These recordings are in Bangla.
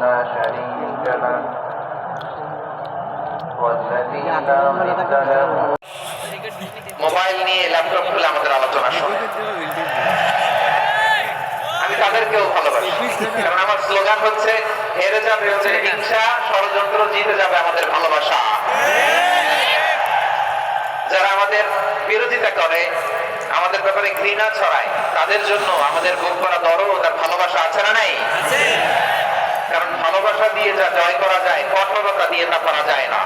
لا شريك له والذي لا ضد له মোবাইল নিয়ে ল্যাপটপ খুলে আমাদের আলোচনা শোনে আমি তাদেরকেও ভালোবাসি কারণ আমার স্লোগান হচ্ছে হেরে যাবে হচ্ছে হিংসা ষড়যন্ত্র জিতে যাবে আমাদের ভালোবাসা যারা আমাদের বিরোধিতা করে আমাদের ব্যাপারে ঘৃণা ছড়ায় তাদের জন্য আমাদের বুক করা দরদ আর ভালোবাসা আছে না নাই কারণ ভালোবাসা দিয়ে যা জয় করা যায়, কঠোরতা দিয়ে তা করা যায় না।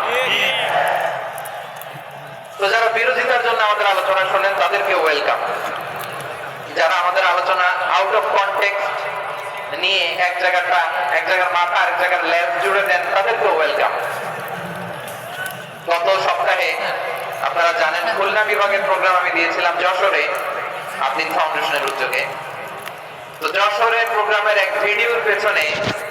তো যারা বিরোধিতার জন্য আমাদের আলোচনা শোনেন তাদেরকে ওয়েলকাম যারা আমাদের আলোচনা আউট অফ কনটেক্সট নিয়ে এক জায়গাটা, এক জায়গার মাথা, আরেক জায়গার লেন্স জুড়ে দেন তাদেরকেও ওয়েলকাম গত সপ্তাহে আপনারা জানেন, খুলনা বিভাগের প্রোগ্রাম আমি দিয়েছিলাম যশোরে, আপনি ফাউন্ডেশনের উদ্যোগে। তো যশোরের প্রোগ্রামের এক ভিডিওর পেছনে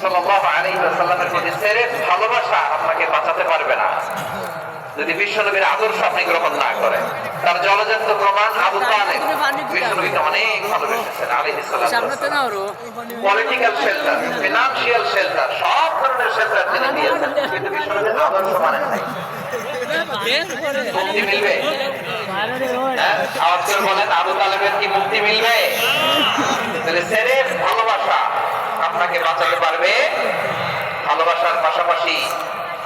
প্রতি ভালোবাসা আপনাকে বাঁচাতে পারবে না। যদি বিশ্বনবীর আদর্শ আপনি গ্রহণ না করেন তার জলজান্ত প্রমাণ আবু তালেব বিশ্বনবীকে অনেক ভালোবেসেছেন আলাইহিস সালাম। পলিটিক্যাল শেল্টার ফিনান্সিয়াল শেল্টার সব ধরনের শেল্টার তিনি দিয়েছেন কিন্তু বিশ্বনবীর আদর্শ মানেন নাই। মুক্তি মিলবে? হ্যাঁ? আওয়াজ করে বলেন আবু তালেবের কি মুক্তি মিলবে? তাহলে সেরেফ ভালোবাসা আপনাকে বাঁচাতে পারবে। ভালোবাসার পাশাপাশি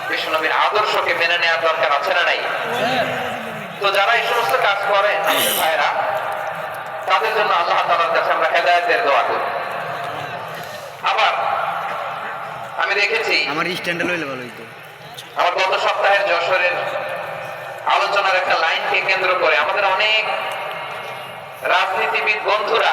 বিষ্ণুনবীর আদর্শকে মেনে নেওয়ার দরকার আছে না নাই? তো যারা এই সমস্ত কাজ করে ভাইরা তাদের জন্য আল্লাহ তাআলার কাছে আমরা হেদায়েতের দোয়া করি। আবার আমি দেখেছি আমার স্ট্যান্ডে লইলে ভালো হইতো। আমার গত সপ্তাহের যশোরের আলোচনার একটা লাইনকে কেন্দ্র করে আমাদের অনেক রাজনীতিবিদ বন্ধুরা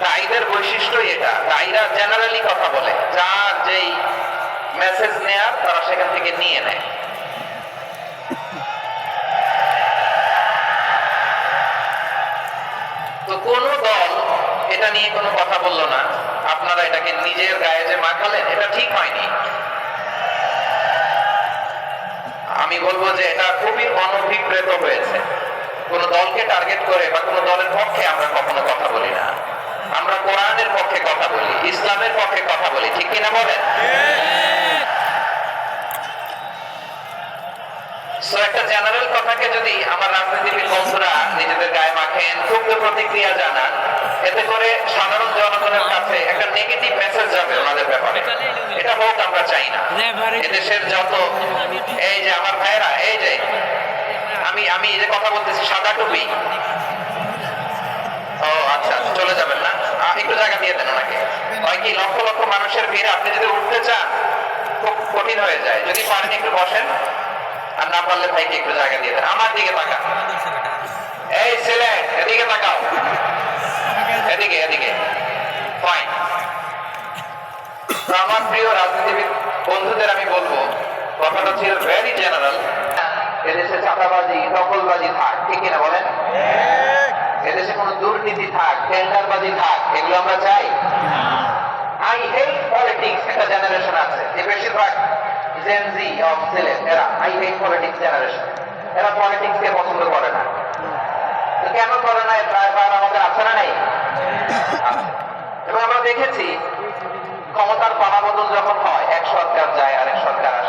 দায়ীদের বৈশিষ্ট্য এটা। দায়ীরা জেনারেলি কথা বলে। যার যেই মেসেজ নেয়ার, তারা সেখান থেকে নিয়ে নেয়। তো কোন দল এটা নিয়ে কোনো কথা না। আপনারা এটাকে নিজের গায়ে যে মাখালেন, এটা ঠিক হয়নি। আমি বলব যে এটা খুবই অনভিপ্রেত হয়েছে। কোন দলকে টার্গেট করে বা কোন দলের পক্ষে আমরা কখনো কথা বলি না। আমরা কোরআনের পক্ষে কথা বলি ইসলামের পক্ষে কথা বলি ঠিক কিনা বলেন? একটা জেনারেল কথাকে যদি আমার রাজনীতিবিদ বন্ধুরা নিজেদের গায়ে মাখেন ক্ষুব্ধ প্রতিক্রিয়া জানান এতে করে সাধারণ জনগণের কাছে একটা নেগেটিভ মেসেজ যাবে ওনাদের ব্যাপারে। এটা হোক আমরা চাই না। এদেশের যত এই যে আমার ভাইয়েরা এই যে আমি আমি এই যে কথা বলতেছি সাদা টুপি। ও আচ্ছা চলে যাবেন। একটু জায়গা দিয়ে দেন ওনাকে। হয় কি, লক্ষ লক্ষ মানুষের ভিড়ে, আপনি যদি উঠতে চান, খুব কঠিন হয়ে যায়। যদি পারেন একটু বসেন, আর না পারলে ভাইকে একটু জায়গা দিয়ে দেন। আমার দিকে তাকান। এই ছেলে, এদিকে তাকাও। এদিকে এদিকে। আমার প্রিয় রাজনীতিবিদ, বন্ধুদের আমি বলব, কথাটা ছিল ভেরি জেনারেল এদেশে চাঁদাবাজি দখলবাজি থাক ঠিক কিনা বলেন? এদেশে কোনো দুর্নীতি থাক, টেন্ডারবাজি থাক, এগুলো আমরা চাই। আই হেট পলিটিক্স একটা জেনারেশন আছে, যে বেশিরভাগ জেন জি অফ ছেলে, এরা আই হেট পলিটিক্স জেনারেশন এরা পলিটিক্স কে পছন্দ করে না। কেন করে না? ড্রাইভার আমাদের আছে না নাই। এবং আমরা দেখেছি, ক্ষমতার পালাবদল যখন হয়, এক সরকার যায়, আরেক সরকার আসে।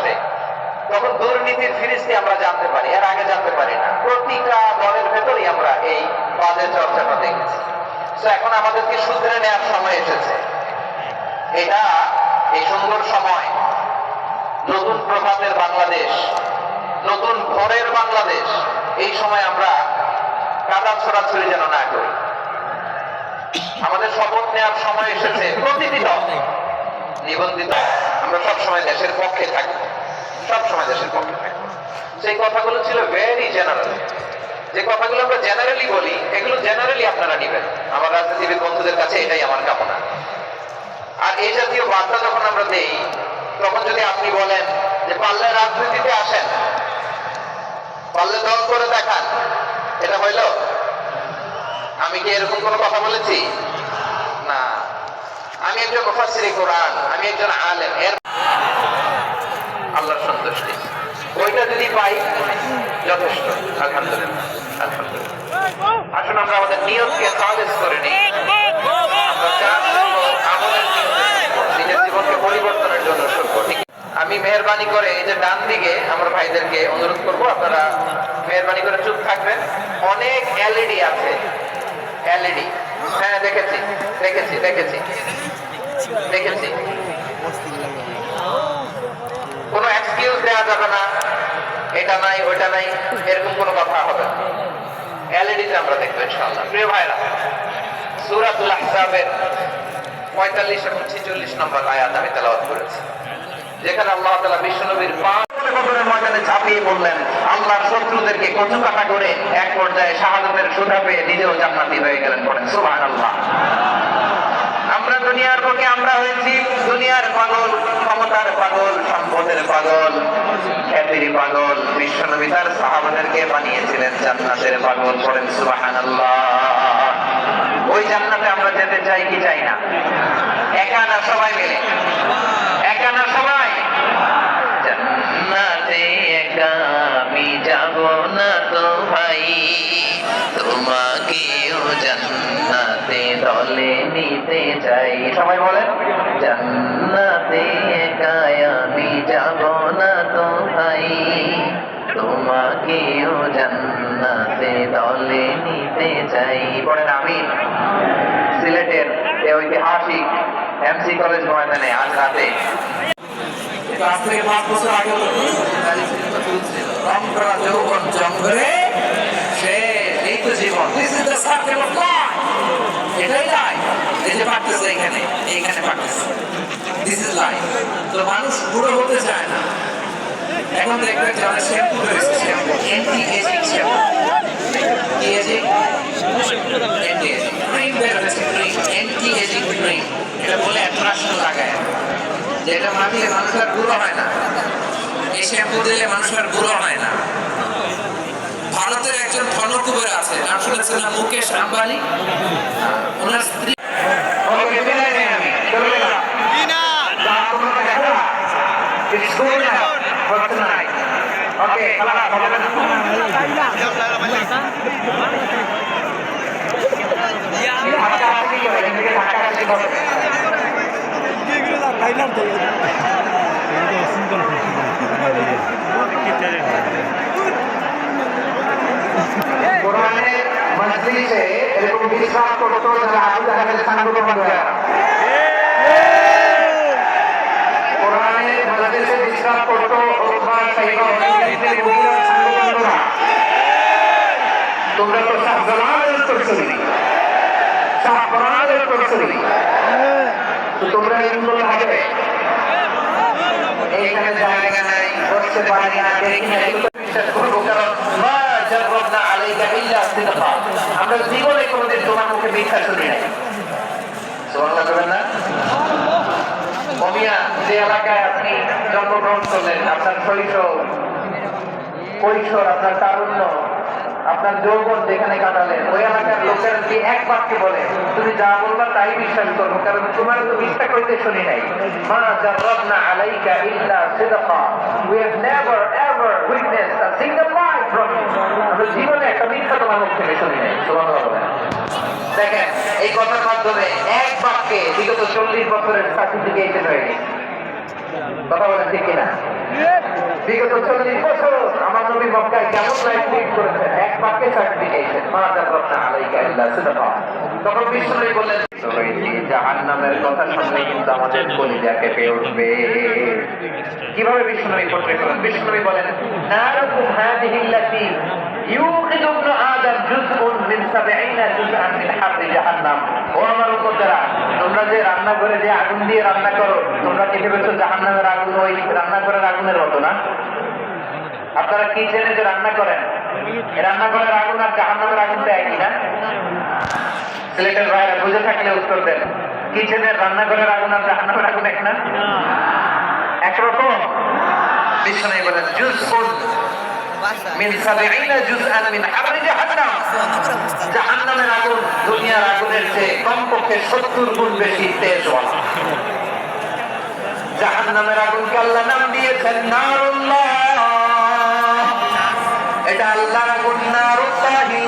তখন দুর্নীতির ফিরিস্তি আমরা জানতে পারি, এর আগে জানতে পারি না, প্রতিটা দলের ভেতরেই আমরা এই বাজে চর্চাটা দেখেছি। এখন আমাদেরকে শুধরে নেওয়ার সময় এসেছে। এটা এই সুন্দর সময়, নতুন প্রভাতের বাংলাদেশ, নতুন ভোরের বাংলাদেশ, এই সময় আমরা কাদা ছড়াছড়ি যেন না করি। আমাদের শপথ নেওয়ার সময় এসেছে প্রতিটি দল, নিবন্ধিত, আমরা সবসময় দেশের পক্ষে থাকি। সবসময় দেশের পক্ষে সেই কথাগুলো ছিল ভেরি জেনারেল যে কথাগুলো আমরা জেনারেলি বলি, এগুলো জেনারেলি আপনারা নেবেন। আমার রাজনীতিবিদ বন্ধুদের কাছে এটাই আমার কামনা। আর এই জাতীয় বার্তা যখন আমরা দেই, তখন যদি আপনি বলেন যে পারলে রাজনীতিতে আসেন পাল্লে দল করে দেখান, এটা হইল? আমি কি এরকম কোনো কথা বলেছি? না। আমি একজন মুফাসসিরে কোরআন, আমি একজন আলেম। এর আল্লাহর সন্তুষ্টি। ওইটা যদি পাই, যথেষ্ট। আলহামদুলিল্লাহ আলহামদুলিল্লাহ। আসুন আমরা আমাদের নিয়তকে খালেজ করে নিই। আমি মেহরবানি করে এই যে ডান দিকে আমার ভাইদেরকে অনুরোধ করব, আপনারা মেহরবানি করে চুপ থাকবেন। অনেক এলইডি আছে। এলইডি। হ্যাঁ দেখেছি দেখেছি দেখেছি। দেখেছি কোনো এক্সকিউজ দেওয়া যাবে না। এটা নাই, ওইটা নাই, এরকম কোনো কথা হবে এলইডিতে আমরা দেখব প্রিয় ভাইরা 45 এবং 46 নম্বর আয়াত আমি করেছি। যেখানে আল্লাহ তাআলা বিশ্বনবীর ময়দানে ঝাঁপিয়ে আল্লাহর শত্রুদেরকে কচু কাটা করে এক পর্যায়ে শাহাদাতের সুধা পেয়ে নিজেও জান্নাতি হয়ে গেলেন পড়েন। সুবহানাল্লাহ। আমরা দুনিয়ার পক্ষে আমরা হয়েছি, দুনিয়ার পাগল, ক্ষমতার পাগল, সম্পদের পাগল, খ্যাতির পাগল বিশ্বনবী তার সাহাবাদেরকে বানিয়েছিলেন জান্নাতের পাগল পড়েন সুবহানাল্লাহ। ওই জান্নাতে আমরা যেতে চাই কি চাই না? একা না সবাই মিলে? একা না সবাই? জান্নাতে একা আমি যাব না তো ভাই। তোমাকেও জান্নাতে দলে নিতে চাই। সবাই বলেন জান্নাতে একা আমি যাব না তো ভাই। তোমাকেও জান্নাতে দলে নিতে চাই। বলেন আমি সিলেটের ঐতিহাসিক এমসি কলেজ ময়দানে আজ রাতে। আজ থেকে পাঁচ বছর আগে হতো। যৌবন জঙ্গলে সে এই তো জীবন. এটাই life. এই যে পাকতেছে এখানে, এইখানে। This is life. তো মানুষ বুড়ো হতে চায় না। এখন দেখবেন যে অনেক শ্যাম্পু বেরোচ্ছে শ্যাম্পু অ্যান্টি এজিং শ্যাম্পু কি এজিং অ্যান্টি এজিং ক্রিম বের হয়েছে ক্রিম অ্যান্টি এজিং ক্রিম এটা বলে অ্যাট্রাকশন লাগায়। যে এটা মাখলে মানুষ আর বুড়ো হয় না। এই শ্যাম্পু দিলে মানুষ আর বুড়ো হয় না। ভারতের একজন ধনকুবের আছে। নাম শুনেছেন না মুকেশ আম্বানি। ওনার স্ত্রী গেলাম যা তোমাকে দেখা স্কুল না হচ্ছে নাই ওকে খালাস হবে না ধাক্কা আসি করে এদিকে ধাক্কা আসি করে কোরআনের মজলিসে এরকম বিশ্বাস করতো যারা আবু জাহেলের সাংগঠন দেয়া কোরআনের মজলিসে বিশ্বাস করতো ওকবা সাইবা হজরতের মুগিরার সাংগঠনরা তোমরা তো শাহজালালের উত্তরসূরি। শাহপরানের উত্তরসূরি। তো তোমরা এরকম করলে এইখানে জায়গা নাই বসতে পারি না, দেখি না, এগুলো বিশ্বাস করব, কারণ জাররাবনা আপনার শৈশব, কৈশোর, আপনার যৌবন যেখানে কাটালেন, ওই এলাকার লোকের যদি এক বাক্যে বলে, তুমি যা বলবা তাই বিশ্বাস করব, কারণ তোমার তো মিথ্যা করতে শুনি নাই। মা জাররাবনা আলাইকা ইল্লা সিদকা ever জীবনে একটা মিথ্যা তোমার এই কথার মাধ্যমে এক বাক্যে বিগত চল্লিশ বছরের সার্টিফিকেশন হয়ে গেছে কথা বলেন ঠিক কিনা? বিগত চল্লিশ বছর আমার নবী মক্কায় কেমন লাইফ লিড করেছেন? এক বাক্যে সার্টিফিকেশন মা জাররাবনা আলাইকা ইল্লা সিদকা তখন বিষ্ণুই বললেন কথা শুনলে উঠবে। কীভাবে বিষ্ণুই পোট্রে করেন বলেন নারকুম ইউকিদু ইবনু আদম জুজউন মিন সাবঈনা জুজআন মিন হাররি জাহান্নাম। ও আমার উপররা তোমরা যে রান্না করে যে আগুন দিয়ে রান্না করো তোমরা কি ভেবেছো জাহান্নামের আগুন ওই রান্নাঘরের আগুনের মতো না? আপনারা কিচেনে যে রান্না করেন? এই রান্নাঘরের আগুন আর জাহান্নামের আগুন তো একই না? সিলেটের ভাইরা বুঝে থাকলে উত্তর দেন। কিচেনের রান্নাঘরের আগুন আর জাহান্নামের আগুন এক না? একরকম? বিষ্ণু বলেন জুস মিন সাবঈনা জুজআন মিন হাররি জাহান্নাম। জাহান্নামের আগুন দুনিয়ার আগুনের চেয়ে কমপক্ষে 70 গুণ বেশি জাহান্নামের আগুনকে আল্লাহ নাম দিয়েছেন নারুল্লাহ। এটা আল্লাহর আগুন, নারুল্লাহিল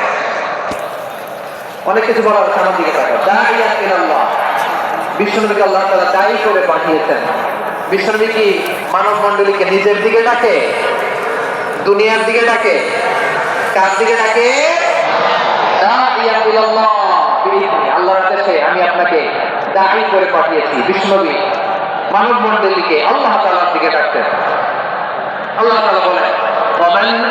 অনেক কিছু বলার সামনের দিকে তাকাও। আল্লাহ বিশ্বনবীকে আল্লাহ তালা দায়ী করে পাঠিয়েছেন। বিশ্বনবী কি মানব মন্ডলীকে নিজের দিকে ডাকে, দুনিয়ার দিকে ডাকে। কার দিকে ডাকে? আমি আপনাকে করে পাঠিয়েছি। বিষ্ণবী মানব মন্ডলীকে আল্লাহ তালার দিকে ডাকতেন। আল্লাহ বলেন